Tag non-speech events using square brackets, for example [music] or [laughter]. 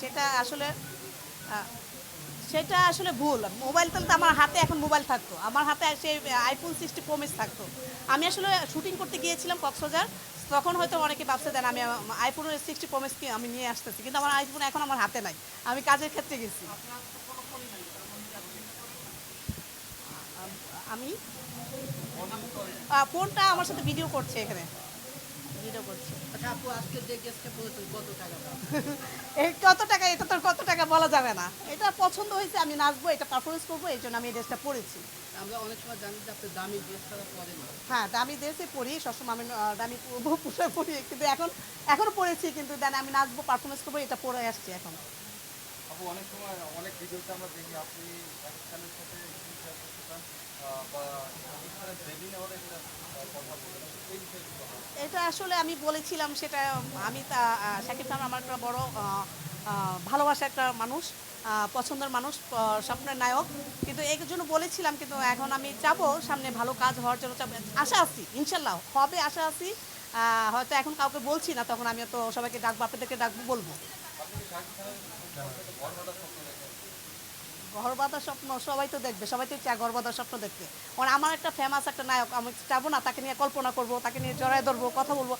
সেটা আসলে সেটা আসলে ভুল। মোবাইল তাহলে আমার হাতে এখন মোবাইল থাকতো। আমার হাতে সে আইফোন সিক্সটি প্রমিস থাকতো। আমি আসলে শুটিং করতে গিয়েছিলাম কক্সবাজার। তখন হয়তো অনেকে ভাবছে, দেন আমি আইফোন সিক্সটি প্রমিসকে আমি নিয়ে আসতেছি। কিন্তু আমার আইফোন এখন আমার হাতে নাই। আমি কাজের ক্ষেত্রে গেছি। আমি? ফোনটা আমার সাথে ভিডিও করছে এখানে। ভিডিও করছে। আচ্ছা আপু আজকে যে গেস্টটা বলেছেন কত টাকা [laughs] এই কত টাকা এটা তো কত টাকা বলা যাবে না। এটা পছন্দ হয়েছে আমি নাচবো এটা পারফরমেন্স করব এই জন্য আমি এই ড্রেসটা পরেছি। আমরা অনেক সময় জানি যে আপনি দামি ড্রেস পরেন হ্যাঁ দামি ড্রেসে পরি সবসময় আমি দামি পো- পোশাক পরি কিন্তু এখন এখনও পরেছি কিন্তু দেন আমি নাচবো পারফরমেন্স করব এটা পরে আসছি এখন। অনেক সময় অনেক ভিডিওতে আমরা দেখি আপনি সাথে স্ক্রিন শেয়ার করতে চান আহ, বা এটা আসলে আমি বলেছিলাম, সেটা আমি তা শাকিব খান আমার একটা বড় ভালোবাসা একটা মানুষ পছন্দের মানুষ স্বপ্নের নায়ক। কিন্তু এই জন্য বলেছিলাম, কিন্তু এখন আমি যাব সামনে ভালো কাজ হওয়ার জন্য যাব। আশা আছি, ইনশাল্লাহ, হবে আশা আছি। হয়তো এখন কাউকে বলছি না, তখন আমি তো সবাইকে ডাকবো, আপনাদেরকে ডাকবো বলব আপনি কি শাকিব খানের সাথে ঘর স্বপ্ন সবাই তো দেখবে, সবাই তো চায় ঘর স্বপ্ন দেখতে। কারণ আমার একটা ফেমাস একটা নায়ক, আমি চাবো না, তাকে নিয়ে কল্পনা করব, তাকে নিয়ে জড়ায় ধরবো, কথা বলব।